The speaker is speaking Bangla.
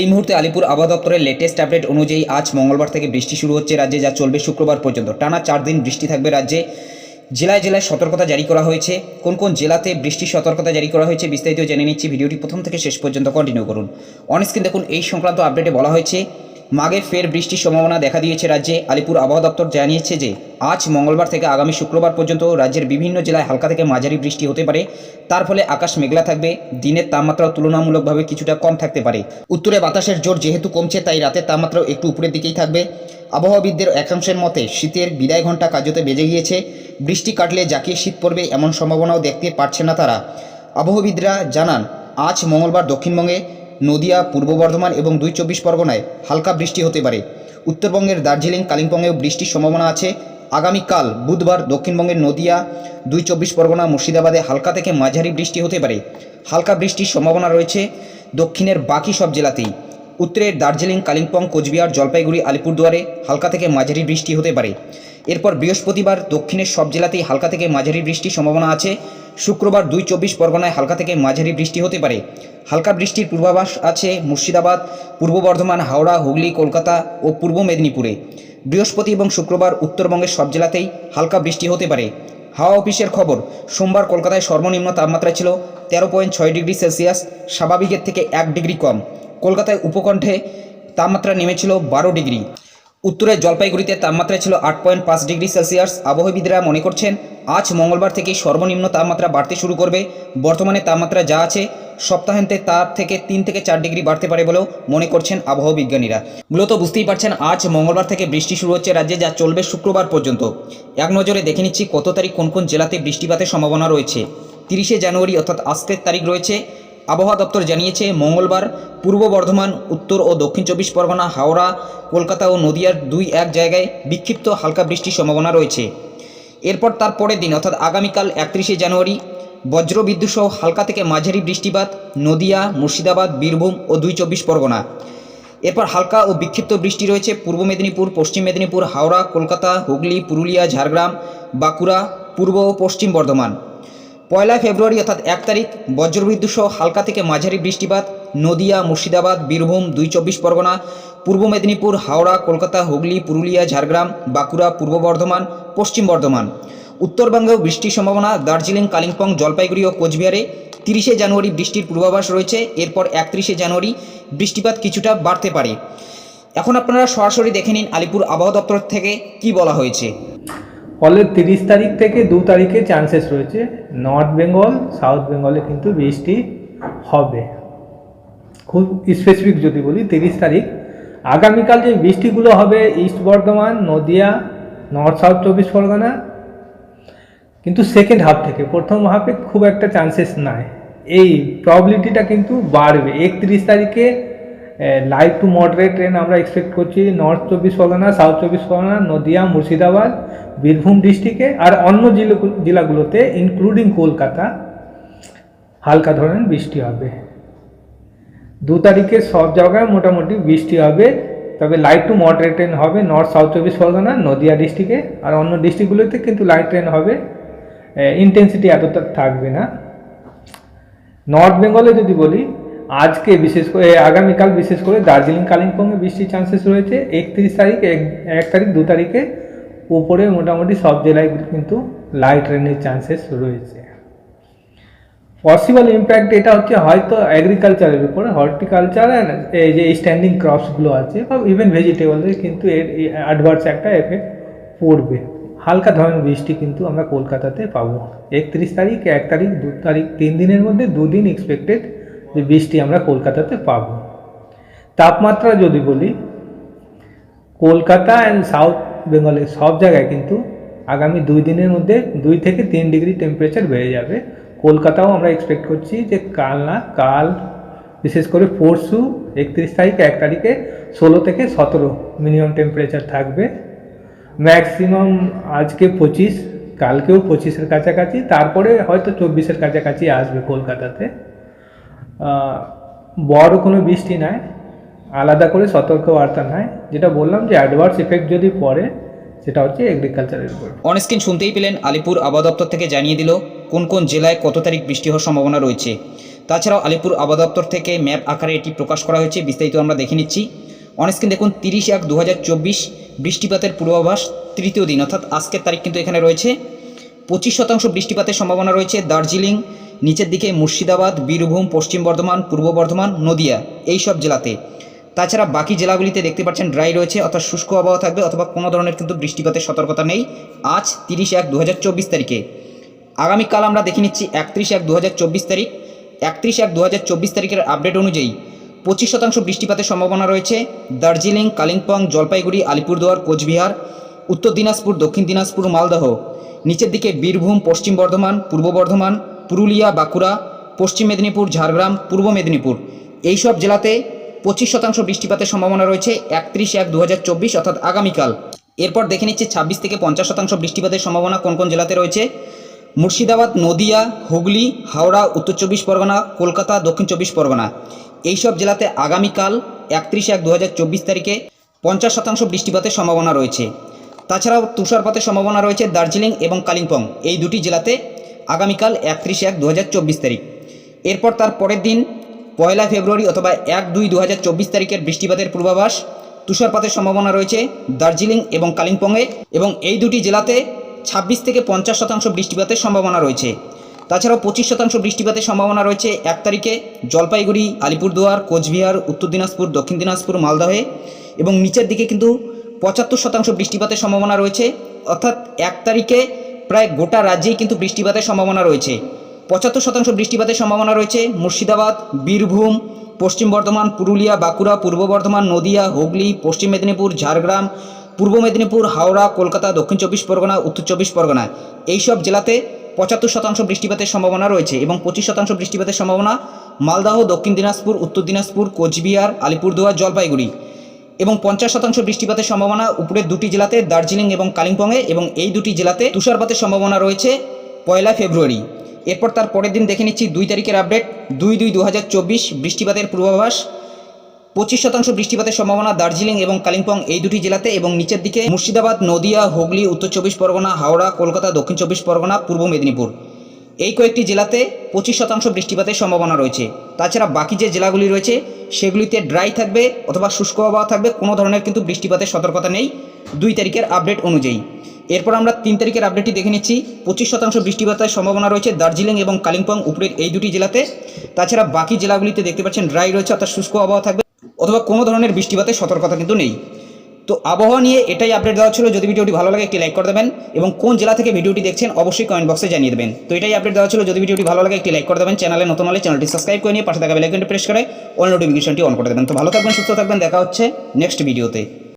এই মুহূর্তে আলিপুর আবহাওয়া দপ্তরের লেটেস্ট আপডেট অনুযায়ী আজ মঙ্গলবার থেকে বৃষ্টি শুরু হচ্ছে রাজ্যে, যা চলবে শুক্রবার পর্যন্ত। টানা চার দিন বৃষ্টি থাকবে রাজ্যে। জেলায় জেলায় সতর্কতা জারি করা হয়েছে। কোন কোন জেলাতে বৃষ্টির সতর্কতা জারি করা হয়েছে বিস্তারিত জেনে নিচ্ছি। ভিডিওটি প্রথম থেকে শেষ পর্যন্ত কন্টিনিউ করুন। অনস্ক্রিন দেখুন এই সংক্রান্ত আপডেটে বলা হয়েছে মাগে ফের বৃষ্টির সম্ভাবনা দেখা দিয়েছে রাজ্যে। আলিপুর আবহাওয়া দপ্তর জানিয়েছে যে, আজ মঙ্গলবার থেকে আগামী শুক্রবার পর্যন্ত রাজ্যের বিভিন্ন জেলায় হালকা থেকে মাঝারি বৃষ্টি হতে পারে। তার ফলে আকাশ মেঘলা থাকবে। দিনের তাপমাত্রা তুলনামূলকভাবে কিছুটা কম থাকতে পারে। উত্তরে বাতাসের জোর যেহেতু কমছে, তাই রাতের তাপমাত্রাও একটু উপরের দিকেই থাকবে। আবহাওয়াবিদদের একাংশের মতে, শীতের বিদায় ঘণ্টা কার্যত বেজে গিয়েছে। বৃষ্টি কাটলে জাকিয়ে শীত পড়বে এমন সম্ভাবনাও দেখতে পারছে না তারা। আবহাওয়াবিদরা জানান, আজ মঙ্গলবার দক্ষিণবঙ্গে নদিয়া, পূর্ব বর্ধমান এবং দুই চব্বিশ পরগনায় হালকা বৃষ্টি হতে পারে। উত্তরবঙ্গের দার্জিলিং, কালিম্পংয়েও বৃষ্টির সম্ভাবনা আছে। আগামীকাল বুধবার দক্ষিণবঙ্গের নদিয়া, দুই চব্বিশ পরগনা, মুর্শিদাবাদে হালকা থেকে মাঝারি বৃষ্টি হতে পারে। হালকা বৃষ্টির সম্ভাবনা রয়েছে দক্ষিণের বাকি সব জেলাতেই। উত্তরের দার্জিলিং, কালিম্পং, কোচবিহার, জলপাইগুড়ি, আলিপুরদুয়ারে হালকা থেকে মাঝারি বৃষ্টি হতে পারে। এরপর বৃহস্পতিবার দক্ষিণের সব জেলাতেই হালকা থেকে মাঝারি বৃষ্টির সম্ভাবনা আছে। শুক্রবার দুই চব্বিশ পরগনায় হালকা থেকে মাঝারি বৃষ্টি হতে পারে। হালকা বৃষ্টির পূর্বাভাস আছে মুর্শিদাবাদ, পূর্ব বর্ধমান, হাওড়া, হুগলি, কলকাতা ও পূর্ব মেদিনীপুরে। বৃহস্পতি এবং শুক্রবার উত্তরবঙ্গের সব জেলাতেই হালকা বৃষ্টি হতে পারে। হাওয়া অফিসের খবর, সোমবার কলকাতায় সর্বনিম্ন তাপমাত্রা ছিল তেরো পয়েন্ট ছয় ডিগ্রি সেলসিয়াস, স্বাভাবিকের থেকে এক ডিগ্রি কম। কলকাতায় উপকণ্ঠে তাপমাত্রা নেমেছিল বারো ডিগ্রি। উত্তরের জলপাইগুড়িতে তাপমাত্রা ছিল আট পয়েন্ট পাঁচ ডিগ্রি সেলসিয়াস। আবহাওয়িদরা মনে করছেন, আজ মঙ্গলবার থেকে সর্বনিম্ন তাপমাত্রা বাড়তে শুরু করবে। বর্তমানে তাপমাত্রা যা আছে, সপ্তাহান্তে তার থেকে তিন থেকে চার ডিগ্রি বাড়তে পারে বলেও মনে করছেন আবহাওয়া বিজ্ঞানীরা। মূলত বুঝতেই পারছেন, আজ মঙ্গলবার থেকে বৃষ্টি শুরু হচ্ছে রাজ্যে, যা চলবে শুক্রবার পর্যন্ত। এক নজরে দেখে নিচ্ছি, কত তারিখ কোন কোন জেলাতে বৃষ্টিপাতের সম্ভাবনা রয়েছে। তিরিশে জানুয়ারি অর্থাৎ আজকের তারিখ রয়েছে। আবহাওয়া দপ্তর জানিয়েছে, মঙ্গলবার পূর্ব বর্ধমান, উত্তর ও দক্ষিণ চব্বিশ পরগনা, হাওড়া, কলকাতা ও নদিয়ার দুই এক জায়গায় বিক্ষিপ্ত হালকা বৃষ্টির সম্ভাবনা রয়েছে। এরপর তার পরের দিন, অর্থাৎ আগামীকাল একত্রিশে জানুয়ারি, বজ্রবিদ্যুৎ সহ হালকা থেকে মাঝারি বৃষ্টিপাত নদিয়া, মুর্শিদাবাদ, বীরভূম ও দুই চব্বিশ পরগনা। এরপর হালকা ও বিক্ষিপ্ত বৃষ্টি রয়েছে পূর্ব মেদিনীপুর, পশ্চিম মেদিনীপুর, হাওড়া, কলকাতা, হুগলি, পুরুলিয়া, ঝাড়গ্রাম, বাঁকুড়া, পূর্ব ও পশ্চিম বর্ধমান। পয়লা ফেব্রুয়ারি অর্থাৎ এক তারিখ, বজ্রবিদ্যুৎ সহ হালকা থেকে মাঝারি বৃষ্টিপাত, নদিয়া, মুর্শিদাবাদ, বীরভূম, দুই চব্বিশ পরগনা, পূর্ব মেদিনীপুর, হাওড়া, কলকাতা, হুগলি, পুরুলিয়া, ঝাড়গ্রাম, বাঁকুড়া, পূর্ব বর্ধমান, পশ্চিম বর্ধমান। উত্তরবঙ্গেও বৃষ্টির সম্ভাবনা, দার্জিলিং, কালিম্পং, জলপাইগুড়ি ও কোচবিহারে তিরিশে জানুয়ারি বৃষ্টির পূর্বাভাস রয়েছে, এরপর একত্রিশে জানুয়ারি বৃষ্টিপাত কিছুটা বাড়তে পারে। এখন আপনারা সরাসরি দেখে নিন আলিপুর আবহাওয়া দপ্তর থেকে কি বলা হয়েছে। ফলে তিরিশ তারিখ থেকে দু তারিখে চান্সেস রয়েছে। নর্থ বেঙ্গল সাউথ বেঙ্গলে কিন্তু বৃষ্টি হবে। খুব স্পেসিফিক যদি বলি, তিরিশ তারিখ। আগামীকাল যে বৃষ্টিগুলো হবে east Bardhaman Nadia north south চব্বিশ পরগনা, কিন্তু সেকেন্ড হাফ থেকে, প্রথম হাফে খুব একটা চান্সেস নাই। এই প্রবলিটিটা কিন্তু বাড়বে। একত্রিশ তারিখে লাইট টু মডারেট ট্রেন আমরা এক্সপেক্ট করছি নর্থ চব্বিশ পরগনা সাউথ চব্বিশ পরগনা, নদিয়া, মুর্শিদাবাদ, বীরভূম ডিস্ট্রিক্টে আর অন্য জেলা- জেলাগুলোতে ইনক্লুডিং কলকাতা, হালকা ধরনের বৃষ্টি হবে। দু তারিখে সব জায়গায় মোটামুটি বৃষ্টি হবে, তবে লাইট টু মডারেট ট্রেন হবে নর্থ সাউথ চব্বিশ পরগনা, নদিয়া ডিস্ট্রিক্টে আর অন্য ডিস্ট্রিক্টগুলোতে কিন্তু লাইট ট্রেন হবে। ইন্টেন্সিটি এতটা থাকবে না। নর্থ বেঙ্গলে যদি বলি আজকে বিশেষ করে আগামীকাল বিশেষ করে দার্জিলিং কালিম্পংয়ে বৃষ্টির চান্সেস রয়েছে। একত্রিশ তারিখ, এক তারিখ, দু তারিখে উপরে মোটামুটি সব জেলায় কিন্তু লাইট রেনের চান্সেস রয়েছে। পসিবল ইম্প্যাক্ট এটা হচ্ছে হয়তো অ্যাগ্রিকালচারের উপরে হর্টিকালচার এই যে স্ট্যান্ডিং ক্রপসগুলো আছে, বা ইভেন ভেজিটেবলের কিন্তু এর অ্যাডভার্স একটা এফেক্ট পড়বে। হালকা ধরনের বৃষ্টি কিন্তু আমরা কলকাতাতে পাবো। একত্রিশ তারিখ, এক তারিখ, দু তারিখ, তিন দিনের মধ্যে দুদিন এক্সপেক্টেড যে বৃষ্টি আমরা কলকাতাতে পাবো। তাপমাত্রা যদি বলি, কলকাতা অ্যান্ড সাউথ বেঙ্গলের সব জায়গায় কিন্তু আগামী দুই দিনের মধ্যে দুই থেকে তিন ডিগ্রি টেম্পারেচার বেড়ে যাবে। কলকাতাও আমরা এক্সপেক্ট করছি যে কাল না, কাল বিশেষ করে পরশু একত্রিশ তারিখ এক তারিখে ষোলো থেকে সতেরো মিনিমাম টেম্পারেচার থাকবে। ম্যাক্সিমাম আজকে পঁচিশ, কালকেও পঁচিশের কাছাকাছি, তারপরে হয়তো চব্বিশের কাছাকাছি আসবে কলকাতাতে। বড় কোনো বৃষ্টি নাই, আলাদা করে সতর্ক বার্তা নাই, যেটা বললাম যে অ্যাডভার্স ইফেক্ট যদি পড়ে, সেটা হচ্ছে এগ্রিকালচারের উপর। অনস্ক্রিন শুনতেই পেলেন আলিপুর আবহাওয়া দপ্তর থেকে জানিয়ে দিল কোন কোন জেলায় কত তারিখ বৃষ্টি হওয়ার সম্ভাবনা রয়েছে। তাছাড়াও আলিপুর আবহাওয়া দপ্তর থেকে ম্যাপ আকারে এটি প্রকাশ করা হয়েছে, বিস্তারিত আমরা দেখে নিচ্ছি। অনস্ক্রিন দেখুন তিরিশ এক দু বৃষ্টিপাতের পূর্বাভাস, তৃতীয় দিন, অর্থাৎ আজকের তারিখ কিন্তু এখানে রয়েছে। পঁচিশ শতাংশ বৃষ্টিপাতের সম্ভাবনা রয়েছে দার্জিলিং নিচের দিকে মুর্শিদাবাদ, বীরভূম, পশ্চিম বর্ধমান, পূর্ব বর্ধমান, নদিয়া এই সব জেলাতে। তাছাড়া বাকি জেলাগুলিতে দেখতে পাচ্ছেন ড্রাই রয়েছে, অর্থাৎ শুষ্ক আবহাওয়া থাকবে অথবা কোনো ধরনের কিন্তু বৃষ্টিপাতের সতর্কতা নেই। আজ তিরিশ এক দু তারিখে। আগামীকাল আমরা দেখে নিচ্ছি একত্রিশ এক দু তারিখ। একত্রিশ এক দু তারিখের আপডেট অনুযায়ী পঁচিশ শতাংশ বৃষ্টিপাতের সম্ভাবনা রয়েছে। দার্জিলিং, কালিম্পং, জলপাইগুড়ি, আলিপুরদুয়ার, কোচবিহার, উত্তর দিনাজপুর, দক্ষিণ দিনাজপুর, মালদহ। নিচের দিকে বীরভূম, পশ্চিম বর্ধমান, পূর্ব বর্ধমান পুরুলিয়া, বাঁকুড়া, পশ্চিম মেদিনীপুর, ঝাড়গ্রাম, পূর্ব মেদিনীপুর। এই সব জেলাতে পঁচিশ শতাংশ বৃষ্টিপাতের সম্ভাবনা রয়েছে একত্রিশ এক দু অর্থাৎ আগামীকাল। এরপর দেখে নিচ্ছি ছাব্বিশ থেকে পঞ্চাশ শতাংশ বৃষ্টিপাতের সম্ভাবনা কোন কোন জেলাতে রয়েছে। মুর্শিদাবাদ, নদিয়া, হুগলি, হাওড়া, উত্তর চব্বিশ পরগনা, কলকাতা, দক্ষিণ চব্বিশ পরগনা। এই সব জেলাতে আগামীকাল একত্রিশ এক দু তারিখে পঞ্চাশ শতাংশ বৃষ্টিপাতের সম্ভাবনা রয়েছে। তাছাড়াও তুষারপাতের সম্ভাবনা রয়েছে দার্জিলিং এবং কালিম্পং। এই দুটি জেলাতে আগামীকাল একত্রিশ এক দু তারিখ। এরপর তার পরের দিন পয়লা ফেব্রুয়ারি অথবা এক দুই দু তারিখের বৃষ্টিপাতের পূর্বাভাস, তুষারপাতের সম্ভাবনা রয়েছে দার্জিলিং এবং কালিম্পংয়ে এবং এই দুটি জেলাতে ছাব্বিশ থেকে পঞ্চাশ শতাংশ বৃষ্টিপাতের সম্ভাবনা রয়েছে। তাছাড়াও পঁচিশ শতাংশ বৃষ্টিপাতের সম্ভাবনা রয়েছে এক তারিখে জলপাইগুড়ি, আলিপুরদুয়ার, কোচবিহার, উত্তর দিনাজপুর, দক্ষিণ দিনাজপুর, মালদহে এবং নিচের দিকে কিন্তু পঁচাত্তর শতাংশ বৃষ্টিপাতের সম্ভাবনা রয়েছে। অর্থাৎ এক তারিখে প্রায় গোটা রাজ্যেই কিন্তু বৃষ্টিপাতের সম্ভাবনা রয়েছে। পঁচাত্তর শতাংশ বৃষ্টিপাতের সম্ভাবনা রয়েছে মুর্শিদাবাদ, বীরভূম, পশ্চিম বর্ধমান, পুরুলিয়া, বাঁকুড়া, পূর্ব বর্ধমান, নদিয়া, হুগলি, পশ্চিম মেদিনীপুর, ঝাড়গ্রাম, পূর্ব মেদিনীপুর, হাওড়া, কলকাতা, দক্ষিণ চব্বিশ পরগনা, উত্তর চব্বিশ পরগনা। এইসব জেলাতে পঁচাত্তর শতাংশ বৃষ্টিপাতের সম্ভাবনা রয়েছে এবং পঁচিশ শতাংশ বৃষ্টিপাতের সম্ভাবনা মালদাহ, দক্ষিণ দিনাজপুর, উত্তর দিনাজপুর, কোচবিহার, আলিপুরদুয়ার, জলপাইগুড়ি। এবং পঞ্চাশ শতাংশ বৃষ্টিপাতের সম্ভাবনা উপরের দুটি জেলাতে, দার্জিলিং এবং কালিম্পংয়ে, এবং এই দুটি জেলাতে তুষারপাতের সম্ভাবনা রয়েছে পয়লা ফেব্রুয়ারি। এরপর তার পরের দিন দেখে নিচ্ছি দুই তারিখের আপডেট দুই দুই দু বৃষ্টিপাতের পূর্বাভাস, পঁচিশ শতাংশ বৃষ্টিপাতের সম্ভাবনা দার্জিলিং এবং কালিম্পং এই দুটি জেলাতে, এবং নিচের দিকে মুর্শিদাবাদ, নদিয়া, হুগলি, উত্তর চব্বিশ পরগনা, হাওড়া, কলকাতা, দক্ষিণ চব্বিশ পরগনা, পূর্ব মেদিনীপুর। এই কয়েকটি জেলাতে পঁচিশ শতাংশ বৃষ্টিপাতের সম্ভাবনা রয়েছে। তাছাড়া বাকি যে জেলাগুলি রয়েছে, সেগুলিতে ড্রাই থাকবে অথবা শুষ্ক আবহাওয়া থাকবে, কোনো ধরনের কিন্তু বৃষ্টিপাতের সতর্কতা নেই দুই তারিখের আপডেট অনুযায়ী। এরপর আমরা তিন তারিখের আপডেটটি দেখে নিচ্ছি। পঁচিশ শতাংশ বৃষ্টিপাতের সম্ভাবনা রয়েছে দার্জিলিং এবং কালিম্পং উপরের এই দুটি জেলাতে। তাছাড়া বাকি জেলাগুলিতে দেখতে পাচ্ছেন ড্রাই রয়েছে, অর্থাৎ শুষ্ক আবহাওয়া থাকবে অথবা কোনো ধরনের বৃষ্টিপাতের সতর্কতা কিন্তু নেই। তো আবহাওয়া নিয়ে এটাই আপডেট দেওয়া ছিল। যদি ভিডিওটি ভালো লাগে একটি লাইক করে দেবেন এবং কোন জেলা থেকে ভিডিওটি দেখছেন অবশ্যই কমেন্ট বক্সে জানিয়ে দেবেন। তো এটাই আপডেট দেওয়া ছিল। যদি ভিডিওটি ভালো লাগে একটি লাইক করে দেবেন। চ্যানেলে নতুন হলে চ্যানেলটি সাবস্ক্রাইব করে নিয়ে পাশে থাকা বেলাইকনটি প্রেস করে অল নোটিফিকেশনটি অন করে দেবেন। তো ভালো থাকবেন, সুস্থ থাকবেন। দেখা হচ্ছে নেক্সট ভিডিওতে